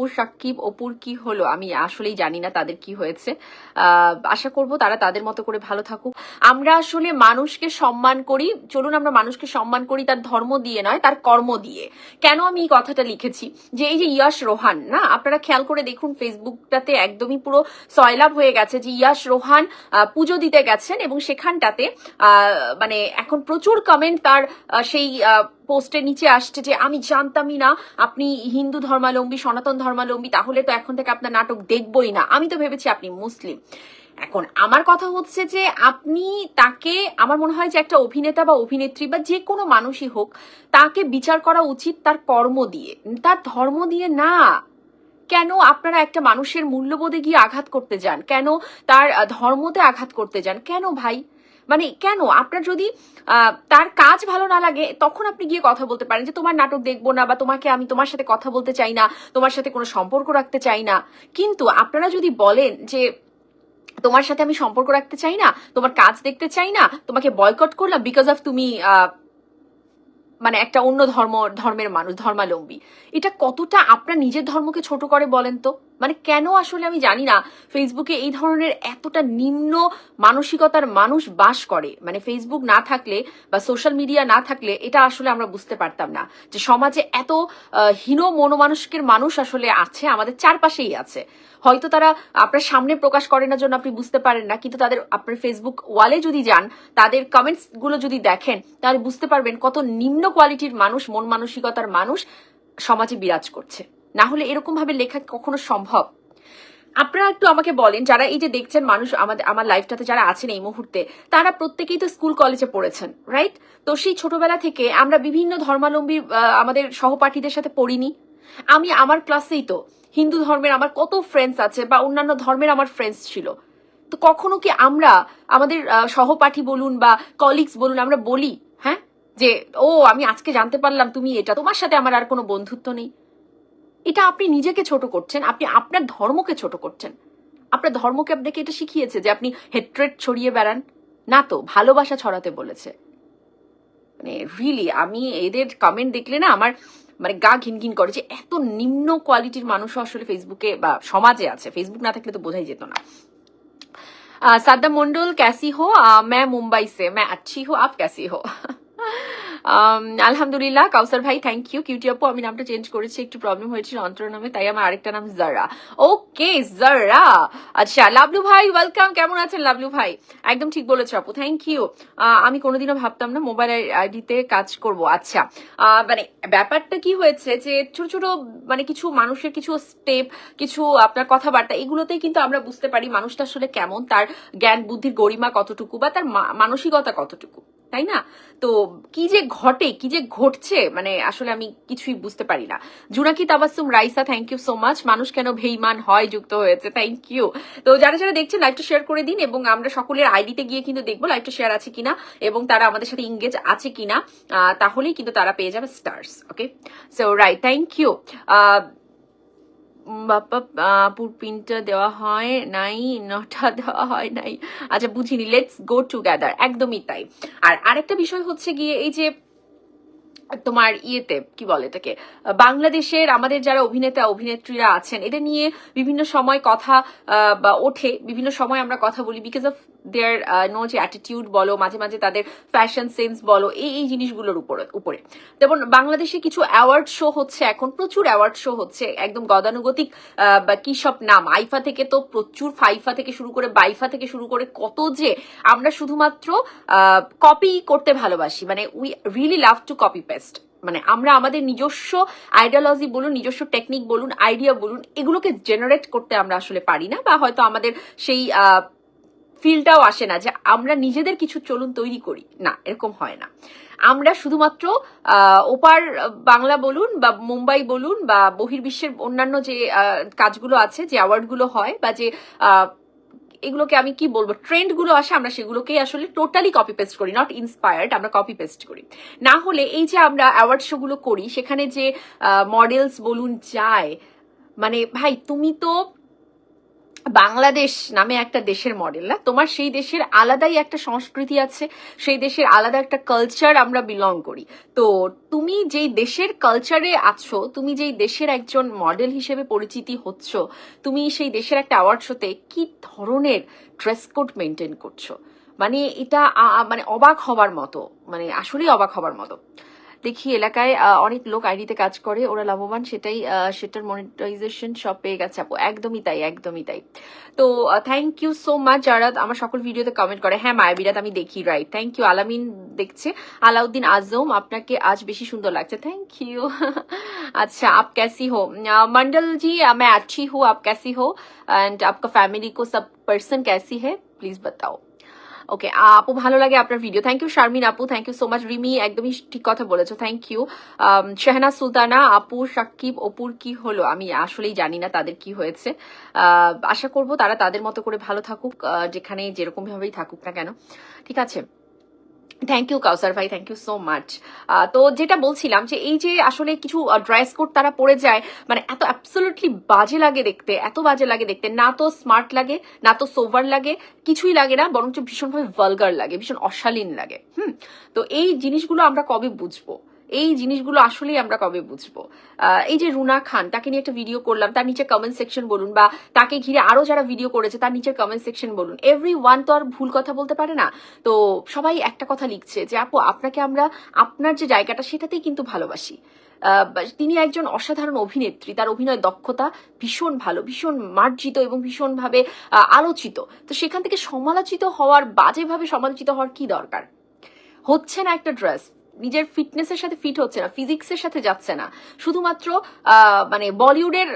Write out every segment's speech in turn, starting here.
আপুর সাকিব, অপুর কি হলো? আমি আসলেই জানি না তাদের কি হয়েছে। আশা করব তারা তাদের মতো করে ভালো থাকুক। আমরা আসলে মানুষকে সম্মান করি। চলুন আমরা মানুষকে সম্মান করি তার ধর্ম দিয়ে নয়, তার কর্ম দিয়ে। কেন আমি এই কথাটা লিখেছি? যে এই যে ইয়াশ রোহান, না? আপনারা খেয়াল করে দেখুন ফেসবুকটাতে একদমই পুরো সয়লাভ হয়ে গেছে যে ইয়াশ রোহান পুজো দিতে গেছেন এবং সেখানটাতে মানে এখন প্রচুর কমেন্ট তার সেই পোস্টের নিচে আসছে যে, আমি জানতামই না আপনি হিন্দু ধর্মালম্বী সনাতন ধর্মাবলম্বী, তাহলে তো এখন থেকে আপনার নাটক দেখবই না। আমি তো ভেবেছি আপনি মুসলিম। এখন আমার কথা হচ্ছে যে, আপনি তাকে, আমার মনে হয় যে একটা অভিনেতা বা অভিনেত্রী বা যে কোনো মানুষই হোক, তাকে বিচার করা উচিত তার কর্ম দিয়ে। তার ধর্ম দিয়ে না। কেন আপনারা একটা মানুষের মূল্যবোধে গিয়ে আঘাত করতে যান? কেন তার ধর্মতে আঘাত করতে যান? কেন ভাই? মানে কেন? আপনার যদি তার কাজ ভালো না লাগে, তখন আপনি গিয়ে কথা বলতে পারেন যে, তোমার নাটক দেখব না বা তোমাকে আমি তোমার সাথে কথা বলতে চাই না, তোমার সাথে কোনো সম্পর্ক রাখতে চাই না। কিন্তু আপনারা যদি বলেন যে, তোমার সাথে আমি সম্পর্ক রাখতে চাই না, তোমার কাজ দেখতে চাই না, তোমাকে বয়কট করলাম বিকজ অফ তুমি মানে একটা অন্য ধর্ম, ধর্মের মানুষ, ধর্মালম্বী। এটা কতটা আপনার নিজের ধর্মকে ছোট করে বলেন তো? মানে কেন আসলে আমি জানি না ফেসবুকে এই ধরনের এতটা নিম্ন মানসিকতার মানুষ বাস করে। মানে ফেসবুক না থাকলে বা সোশ্যাল মিডিয়া না থাকলে এটা আসলে আমরা বুঝতে পারতাম না। যে সমাজে এত হীন মনোমানসিকের মানুষ আসলে আছে, আমাদের চারপাশেই আছে। হয়তো তারা আপনার সামনে প্রকাশ করে না জন্য আপনি বুঝতে পারেন না, কিন্তু তাদের আপনার ফেসবুক ওয়ালে যদি যান, তাদের কমেন্টসগুলো যদি দেখেন, তাহলে বুঝতে পারবেন কত নিম্ন কোয়ালিটির মানুষ, মন মানসিকতার মানুষ সমাজে বিরাজ করছে। না হলে এরকম ভাবে লেখা কখনো সম্ভব? আপনারা একটু আমাকে বলেন যারা এই যে দেখছেন মানুষ আমাদের আমার লাইফটাতে যারা আছেন এই মুহূর্তে তারা প্রত্যেকেই তো স্কুল কলেজে পড়েছেন রাইট তো সেই ছোটবেলা থেকে আমরা বিভিন্ন ধর্মাবলম্বী আহ, আমাদের সহপাঠীদের সাথে পড়িনি। আমি আমার ক্লাসেই তো হিন্দু ধর্মের আমার কত ফ্রেন্ডস আছে বা অন্যান্য ধর্মের আমার ফ্রেন্ডস ছিল। তো কখনো কি আমরা আমাদের সহপাঠী বলুন বা কলিগস বলুন আমরা বলি হ্যাঁ? যে ও আমি আজকে জানতে পারলাম তুমি এটা। তোমার সাথে আমার আর কোনো বন্ধুত্ব নেই। এটা আপনি নিজেকে ছোট করছেন, আপনি আপনার ধর্মকে ছোট করছেন। আপনার ধর্মকে আপনাকে এটা শিখিয়েছে যে আপনি হেট্রেট ছড়িয়ে বেড়ান। না তো, ভালোবাসা ছড়াতে বলেছে। মানে রিলি আমি এদের কমেন্ট দেখলে না আমার মানে গা ঘিনঘিন করে যে এত নিম্ন কোয়ালিটির মানুষও আসলে ফেসবুকে বা সমাজে আছে। ফেসবুক না থাকলে তো বোঝাই যেত না। সাদ্দা মন্ডল ক্যাসি হো? ম্যা মুম্বাই সে ম্যা, আচ্ছি হো, আপ ক্যাসি হো। আলহামদুলিল্লাহ কাউসার ভাই থ্যাংক ইউ কিউটি আপু আমি নামটা চেঞ্জ করেছি, একটু প্রবলেম হয়েছিল অন্তর নামে তাই আমার আরেকটা নাম জারা ওকে জারা আচ্ছা লাবলু ভাই ওয়েলকাম কেমন আছেন লাবলু ভাই? একদম ঠিক বলেছ আপু থ্যাংক ইউ আমি কোনোদিনও ভাবতাম না মোবাইল আইডিতে কাজ করব আচ্ছা। মানে ব্যাপারটা কি হয়েছে যে, ছোট ছোট মানে কিছু মানুষের কিছু স্টেপ কিছু আপনার কথাবার্তা, এগুলোতেই কিন্তু আমরা বুঝতে পারি মানুষটা আসলে কেমন, তার জ্ঞান বুদ্ধির গরিমা কতটুকু বা তার মানসিকতা কতটুকু। তাই না? তো কি যে ঘটে, কি যে ঘটছে মানে আসলে আমি কিছুই বুঝতে পারি না। Junaki Tabassum Raisa thank you so much মানুষ কেন বেইমান হয়, যুক্ত হয়েছে থ্যাংক ইউ তো যারা যারা দেখছেন লাইভটা শেয়ার করে দিন এবং আমরা সকলের আইডিতে গিয়ে কিন্তু দেখব লাইভটা শেয়ার আছে কিনা এবং তারা আমাদের সাথে ইংগেজ আছে কিনা তাহলেই কিন্তু তারা পেয়ে যাবে stars okay so right thank you Bappa আপুর পিনটা দেওয়া হয় নাই, নটা দেওয়া হয় নাই। আচ্ছা বুঝিনি লেটস গো টুগেদার একদমই তাই। আর আরেকটা বিষয় হচ্ছে গিয়ে এই যে তোমার ইয়েতে, কি বলে এটাকে, বাংলাদেশের আমাদের যারা অভিনেতা, অভিনেত্রীরা আছেন, এটা নিয়ে বিভিন্ন সময় কথা বা ওঠে, বিভিন্ন সময় আমরা কথা বলি বিকজ অফ দেয়ার নো যে অ্যাটিটিউড বলো, মাঝে মাঝে তাদের ফ্যাশন সেন্স বলো, এই এই জিনিসগুলোর উপরে উপরে। যেমন বাংলাদেশে কিছু অ্যাওয়ার্ড শো হচ্ছে এখন, প্রচুর অ্যাওয়ার্ড শো হচ্ছে, একদম গদানুগতিক বা কি সব নাম, আইফা থেকে তো প্রচুর ফাইফা থেকে শুরু করে বাইফা থেকে শুরু করে কত যে, আমরা শুধুমাত্র কপি করতে ভালোবাসি মানে we really love to copy paste মানে আমরা আমাদের নিজস্ব আইডিয়োলজি বলুন, নিজস্ব টেকনিক বলুন আইডিয়া বলুন, এগুলোকে জেনারেট করতে আমরা আসলে পারি না, বা হয়তো আমাদের সেই ফিলটাও আসে না যে আমরা নিজেদের কিছু চলুন তৈরি করি। না, এরকম হয় না। আমরা শুধুমাত্র ওপার বাংলা বলুন বা মুম্বাই বলুন বা বহির্বিশ্বের অন্যান্য যে কাজগুলো আছে, যে অ্যাওয়ার্ডগুলো হয় বা যে এগুলোকে আমি কি বলব ট্রেন্ডগুলো আসে, আমরা সেগুলোকেই আসলে টোটালি কপি পেস্ট করি নট ইন্সপায়ার্ড আমরা কপি পেস্ট করি। না হলে এই যে আমরা অ্যাওয়ার্ড শো গুলো করি, সেখানে যে মডেলস বলুন যায় মানে ভাই তুমি তো বাংলাদেশ নামে একটা দেশের মডেল না? তোমার সেই দেশের আলাদাই একটা সংস্কৃতি আছে, সেই দেশের আলাদা একটা কালচার আমরা বিলং করি। তো তুমি যেই দেশের কালচারে আছো, তুমি যেই দেশের একজন মডেল হিসেবে পরিচিতি হচ্ছ, তুমি সেই দেশের একটা অ্যাওয়ার্ড শোতে কি ধরনের ড্রেস কোড মেনটেন করছ? মানে এটা মানে অবাক হবার মতো মানে আসলেই অবাক হবার মতো। দেখি এলাকায় আহ, অনেক লোক আইডিতে কাজ করে ওরা লাভবান সেটাই আহ, সেটার মনিটাইজেশন সব পেয়ে গেছে আপু একদমই তাই একদমই তাই তো থ্যাংক ইউ সো মাচ যারা আমার সকল ভিডিওতে কমেন্ট করে হ্যাঁ মায়া বিরাট আমি দেখি রাইট থ্যাংক ইউ আলামিন দেখছে আলাউদ্দিন আজম আপনাকে আজ বেশি সুন্দর লাগছে থ্যাংক ইউ अच्छा आप कैसी हो अ, मंडल जी अ, मैं अच्छी हूँ आप कैसी हो एंड आपका फैमिली को सब पर्सन कैसी है प्लीज बताओ ওকে আপু ভালো লাগে আপনার ভিডিও থ্যাংক ইউ শারমিন আপু। Thank you so much Rimi একদমই ঠিক কথা বলেছ। থ্যাংক ইউ শেহনা সুলতানা আপু, সাকিব, অপুর কি হলো? আমি আসলেই জানি না তাদের কি হয়েছে। আশা করব তারা তাদের মতো করে ভালো থাকুক যেখানে যেরকম ভাবেই থাকুক না কেন। ঠিক আছে। থ্যাংক ইউ কাউসার ভাই থ্যাংক ইউ সো মাচ তো যেটা বলছিলাম যে এই যে আসলে কিছু ড্রেস কোড তারা পরে যায় মানে এত অ্যাবসোলুটলি বাজে লাগে দেখতে, এত বাজে লাগে দেখতে। না তো স্মার্ট লাগে, না তো সোভার লাগে, কিছুই লাগে না, বরঞ্চ ভীষণভাবে ভালগার লাগে, ভীষণ অশালীন লাগে। হুম, তো এই জিনিসগুলো আমরা কবে বুঝব? এই জিনিসগুলো আসলেই আমরা কবে বুঝব? এই যে রুনা খান, তাকে নিয়ে একটা ভিডিও করলাম, তার নিচে কমেন্ট সেকশন বলুন বা তাকে ঘিরে আরও যারা ভিডিও করেছে, তার নিচে কমেন্ট সেকশন বলুন। এভরি ওয়ান তো আর ভুল কথা বলতে পারে না। তো সবাই একটা কথা লিখছে যে, আপু, আপনাকে আমরা আপনার যে জায়গাটা, সেটাতেই কিন্তু ভালোবাসি। তিনি একজন অসাধারণ অভিনেত্রী, তার অভিনয় দক্ষতা ভীষণ ভালো, ভীষণ মার্জিত এবং ভীষণভাবে আলোচিত। তো সেখান থেকে সমালোচিত হওয়ার, বাজেভাবে সমালোচিত হওয়ার কি দরকার? হচ্ছে না একটা ড্রেস নিজের ফিটনেসের সাথে ফিট হচ্ছে না ফিজিক্সের সাথে যাচ্ছে না। শুধুমাত্র মানে বলিউডের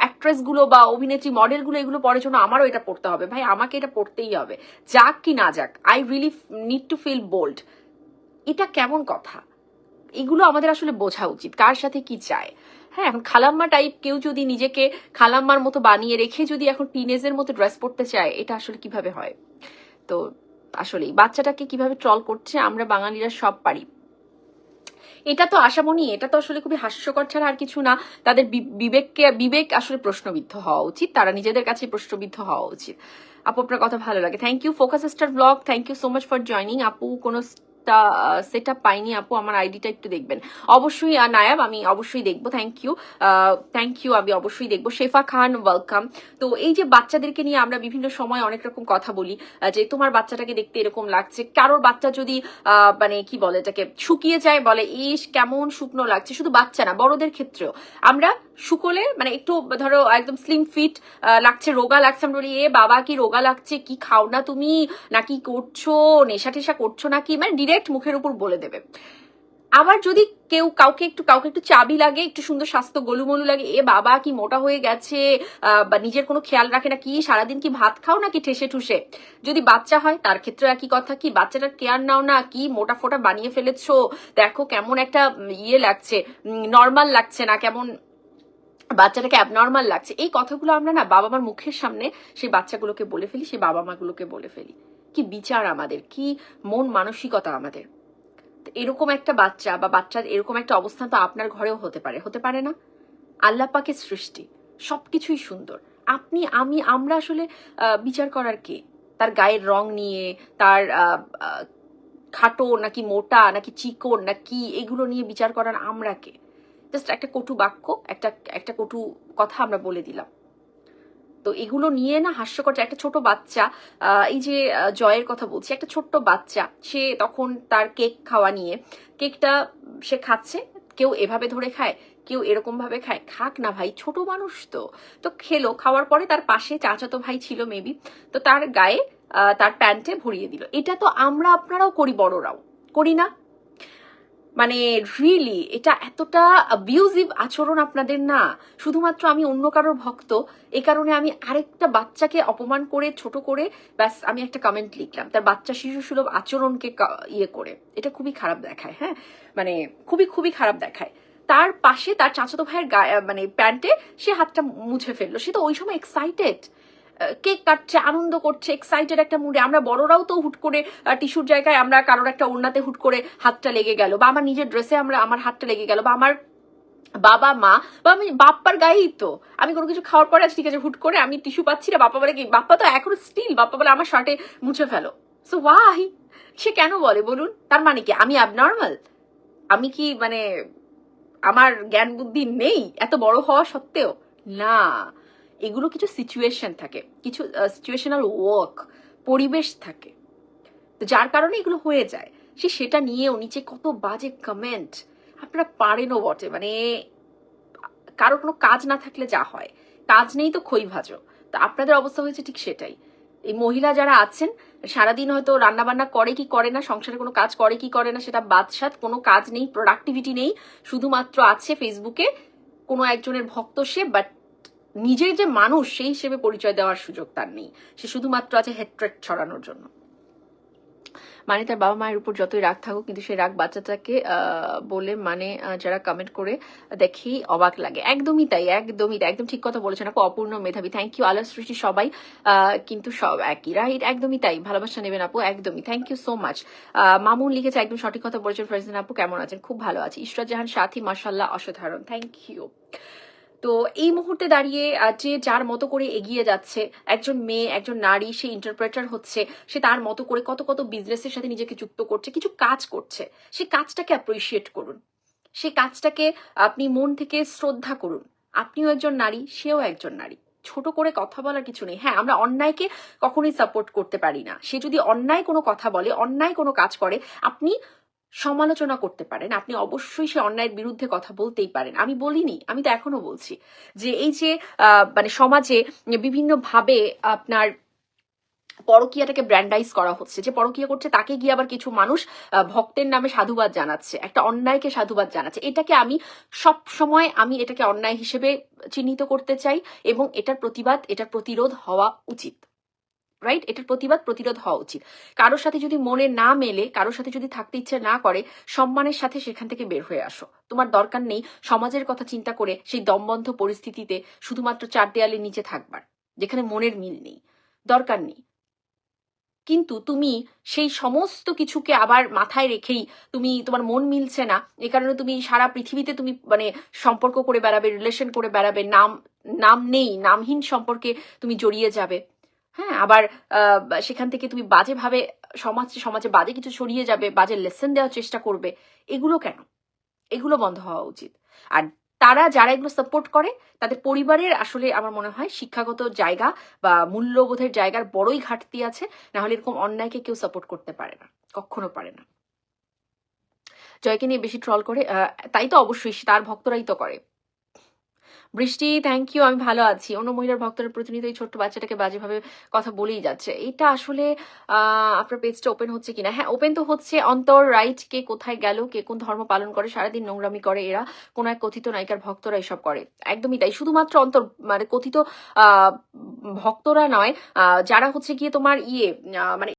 অ্যাক্ট্রেসগুলো বা অভিনেত্রী মডেলগুলো এগুলো পরে জন্য আমারও এটা পড়তে হবে। ভাই, আমাকে এটা পড়তেই হবে। যাক কি না যাক I really need to feel bold এটা কেমন কথা? এগুলো আমাদের আসলে বোঝা উচিত, কার সাথে কি চায়। হ্যাঁ এখন খালাম্মা টাইপ কেউ যদি নিজেকে খালাম্মার মতো বানিয়ে রেখে যদি এখন টিনেজের মতো ড্রেস পরতে চায়, এটা আসলে কীভাবে হয়? তো আসলেই, বাচ্চাটাকে কীভাবে ট্রল করছে, আমরা বাঙালিরা সব পারি। এটা তো আশামণি, এটা তো আসলে খুবই হাস্যকর ছাড়া আর কিছু না। তাদের বিবেককে, বিবেক আসলে প্রশ্নবিদ্ধ হওয়া উচিত, তারা নিজেদের কাছে প্রশ্নবিদ্ধ হওয়া উচিত। আপু, আপনার কথা ভালো লাগে। Thank you focus star blog thank you so much for joining আপু, কোনো সেট আপ পাইনি, আপু, আমার আইডিটা একটু দেখবেন। অবশ্যই নায়াব, আমি অবশ্যই দেখব থ্যাংক ইউ থ্যাংক ইউ আমি অবশ্যই দেখব। শেফা খান ওয়েলকাম তো এই যে বাচ্চাদেরকে নিয়ে আমরা বিভিন্ন সময় অনেক রকম কথা বলি যে তোমার বাচ্চাটাকে দেখতে এরকম লাগছে, কারোর বাচ্চা যদি মানে কি বলে এটাকে, শুকিয়ে যায়, বলে, ইস, কেমন শুকনো লাগছে। শুধু বাচ্চা না, বড়দের ক্ষেত্রেও। আমরা শুকোলে মানে একটু, ধরো, একদম স্লিম ফিট লাগছে, রোগা লাগছে, আমরা বলি, এ, বাবা, কি রোগা লাগছে, কি খাও না তুমি? নাকি করছ? নেশা টেশা করছ নাকি মানে ডিরেক্ট মুখের উপর বলে দেবে। আবার যদি কেউ কাউকে একটু কাউকে একটু চাবি লাগে, একটু সুন্দর স্বাস্থ্য গলুমলু লাগে, এ, বাবা, কি মোটা হয়ে গেছে বা নিজের কোনো খেয়াল রাখে না, কি সারাদিন কি ভাত খাও নাকি ঠেসে ঠুসে? যদি বাচ্চা হয়, তার ক্ষেত্রে একই কথা, কি বাচ্চাটার কেয়ার নাও না? কি মোটা ফোটা বানিয়ে ফেলেছো? দেখো কেমন একটা ইয়ে লাগছে নর্মাল লাগছে না, কেমন বাচ্চাটাকে অ্যাবনর্মাল লাগছে। এই কথাগুলো আমরা না বাবা মার মুখের সামনে সেই বাচ্চাগুলোকে বলে ফেলি, সেই বাবা মাগুলোকে বলে ফেলি। কি বিচার আমাদের, কি মন মানসিকতা আমাদের। এরকম একটা বাচ্চা বা বাচ্চার এরকম একটা অবস্থান তো আপনার ঘরেও হতে পারে। হতে পারে না? আল্লাহ পাকের সৃষ্টি, সবকিছুই সুন্দর। আপনি, আমি, আমরা আসলে বিচার করার কে? তার গায়ের রং নিয়ে, তার খাটো নাকি মোটা, নাকি চিকন না কি, এগুলো নিয়ে বিচার করার আমরা কে? জাস্ট একটা কটু বাক্য, একটা একটা কটু কথা আমরা বলে দিলাম। তো এগুলো নিয়ে না হাস্যকর, একটা ছোট বাচ্চা এই যে জয়ের কথা বলছি, একটা ছোট্ট বাচ্চা, সে তখন তার কেক খাওয়া নিয়ে, কেকটা সে খাচ্ছে, কেউ এভাবে ধরে খায়, কেউ এরকম ভাবে খায়, খাক না ভাই, ছোট মানুষ তো। তো খেলো, খাওয়ার পরে তার পাশে চাচাতো ভাই ছিল মেবি তো তার গায়ে তার প্যান্টে ভরিয়ে দিল। এটা তো আমরা আপনারাও করি, বড়রাও। করি না? মানে রিয়েলি এটা এতটা অ্যাবিউজিভ আচরণ আপনাদের না। শুধুমাত্র আমি অন্য কারোর ভক্ত, এ কারণে আমি আরেকটা বাচ্চাকে অপমান করে, ছোট করে, ব্যাস, আমি একটা কমেন্ট লিখলাম। তার বাচ্চা শিশু সুলভ আচরণকে ইয়ে করে। এটা খুবই খারাপ দেখায় হ্যাঁ? মানে খুবই খুবই খারাপ দেখায়। তার পাশে তার চাচাতো ভাইয়ের মানে প্যান্টে সে হাতটা মুছে ফেলল। সে তো ওই সময় এক্সাইটেড কেক কাটছে, আনন্দ করছে এক্সাইটেড একটা মুডে আমরা বড়রাও তো হুট করে টিস্যুর জায়গায় আমরা কারোর একটা ওড়নাতে হুট করে হাতটা লেগে গেল বা আমার নিজের ড্রেসে আমরা, আমার হাতটা লেগে গেল বা আমার বাবা, মা বা আমি বাপ্পার গায়েই তো। আমি কোনো কিছু খাওয়ার পরে আচ্ছা ঠিক আছে, হুট করে আমি টিস্যু পাচ্ছি না, বাপ্পা বলে কি, বাপ্পা তো এখনও স্টিল বাপ্পা বলে আমার শার্টে মুছে ফেলো। সো ওয়াই সে কেন বলে বলুন? তার মানে কি, আমি অ্যাবনর্মাল আমি কি মানে আমার জ্ঞান বুদ্ধি নেই? এত বড় হওয়া সত্ত্বেও? না। এগুলো কিছু সিচুয়েশন থাকে, কিছু সিচুয়েশনাল ওয়ার্ক পরিবেশ থাকে। তো যার কারণে এগুলো হয়ে যায়। সে সেটা নিয়েও নিচে কত বাজে কমেন্ট আপনারা পারেনও বটে। মানে কারও কোনো কাজ না থাকলে যা হয়। কাজ নেই তো খই ভাজো তো আপনাদের অবস্থা হয়েছে ঠিক সেটাই। এই মহিলা যারা আছেন, সারাদিন হয়তো রান্না বান্না করে কি করে না, সংসারে কোনো কাজ করে কি করে না, সেটা বাদসাত কোনো কাজ নেই প্রোডাক্টিভিটি নেই। শুধুমাত্র আছে ফেসবুকে কোনো একজনের ভক্ত সে বাট নিজের যে মানুষ, সেই হিসেবে পরিচয় দেওয়ার সুযোগ তার নেই। সে শুধুমাত্র আছে হেট্রেট ছড়ানোর জন্য। মানে তার বাবা মায়ের উপর যতই রাগ থাকুক, কিন্তু সেই রাগ বাচ্চাটাকে বলে মানে যারা কমেন্ট করে দেখি অবাক লাগে। একদমই তাই একদমই তাই। একদম ঠিক কথা বলেছেন আপু, অপূর্ণ মেধাবী। থ্যাংক ইউ আল্লাহ সৃষ্টি, সবাই। কিন্তু সব একই রাইট একদমই তাই। ভালোবাসা নেবেন আপু, একদমই। Thank you so much Mamun লিখেছে, একদম সঠিক কথা বলেছেন ফরজিন আপু। কেমন আছেন? খুব ভালো আছে। ইশরাত জাহান সাথী মাসাল্লাহ অসাধারণ। থ্যাংক ইউ তো এই মুহূর্তে দাঁড়িয়ে যে যার মতো করে এগিয়ে যাচ্ছে একজন মেয়ে, একজন নারী, সে ইন্টারপ্রেটার হচ্ছে, সে তার মতো করে কত কত বিজনেসের সাথে নিজেকে যুক্ত করছে, কিছু কাজ করছে। সে কাজটাকে অ্যাপ্রিসিয়েট করুন। সে কাজটাকে আপনি মন থেকে শ্রদ্ধা করুন। আপনিও একজন নারী, সেও একজন নারী। ছোট করে কথা বলার কিছু নেই। হ্যাঁ আমরা অন্যায়কে কখনোই সাপোর্ট করতে পারি না। সে যদি অন্যায় কোনো কথা বলে, অন্যায় কোনো কাজ করে, আপনি সমালোচনা করতে পারেন। আপনি অবশ্যই সে অন্যায়ের বিরুদ্ধে কথা বলতেই পারেন। আমি বলিনি, আমি তো এখনও বলছি যে এই যে মানে সমাজে বিভিন্নভাবে আপনার পরকীয়াটাকে ব্র্যান্ডাইজ করা হচ্ছে, যে পরকীয়া করছে তাকে গিয়ে আবার কিছু মানুষ ভক্তের নামে সাধুবাদ জানাচ্ছে, একটা অন্যায়কে সাধুবাদ জানাচ্ছে। এটাকে আমি সব সময় আমি এটাকে অন্যায় হিসেবে চিহ্নিত করতে চাই এবং এটার প্রতিবাদ, এটার প্রতিরোধ হওয়া উচিত। রাইট এটার প্রতিবাদ, প্রতিরোধ হওয়া উচিত। কারোর সাথে যদি মনে না মেলে, কারোর সাথে যদি থাকতে ইচ্ছে না করে, সম্মানের সাথে সেখান থেকে বের হয়ে আসো। তোমার দরকার নেই সমাজের কথা চিন্তা করে সেই দমবন্ধ পরিস্থিতিতে শুধুমাত্র চার দেয়ালের নিচে থাকবার, যেখানে মনের মিল নেই। দরকার নেই। কিন্তু তুমি সেই সমস্ত কিছুকে আবার মাথায় রেখেই তুমি, তোমার মন মিলছে না, এ কারণে তুমি সারা পৃথিবীতে তুমি মানে সম্পর্ক করে বেড়াবে রিলেশন করে বেড়াবে, নাম নাম নেই, নামহীন সম্পর্কে তুমি জড়িয়ে যাবে। হ্যাঁ আবার সেখান থেকে তুমি বাজেভাবে সমাজ, সমাজে বাজে কিছু ছড়িয়ে যাবে, বাজে লেসন দেওয়ার চেষ্টা করবে, এগুলো কেন? এগুলো বন্ধ হওয়া উচিত। আর তারা যারা এগুলো সাপোর্ট করে, তাদের পরিবারের আসলে আমার মনে হয় শিক্ষাগত জায়গা বা মূল্যবোধের জায়গার বড়ই ঘাটতি আছে, না হলে এরকম অন্যায়কে কেউ সাপোর্ট করতে পারে না, কখনো পারে না। জয়কে নিয়ে বেশি ট্রল করে তাই তো অবশ্যই তার ভক্তরাই তো করে। বৃষ্টি থ্যাংক ইউ আমি ভালো আছি। অন্য মহিলার ভক্তরা প্রতিনিয়ত এই ছোট্ট বাচ্চাটাকে বাজেভাবে কথা বলেই যাচ্ছে। এটা আসলে আপনার পেজটা ওপেন হচ্ছে কিনা? হ্যাঁ ওপেন তো হচ্ছে, অন্তর রাইট কে কোথায় গেল, কে কোন ধর্ম পালন করে, সারাদিন নোংরামি করে এরা, কোন এক কথিত নায়িকার ভক্তরা এসব করে। একদমই তাই, শুধুমাত্র অন্তর মানে কথিত ভক্তরা নয় যারা হচ্ছে গিয়ে তোমার ইয়ে মানে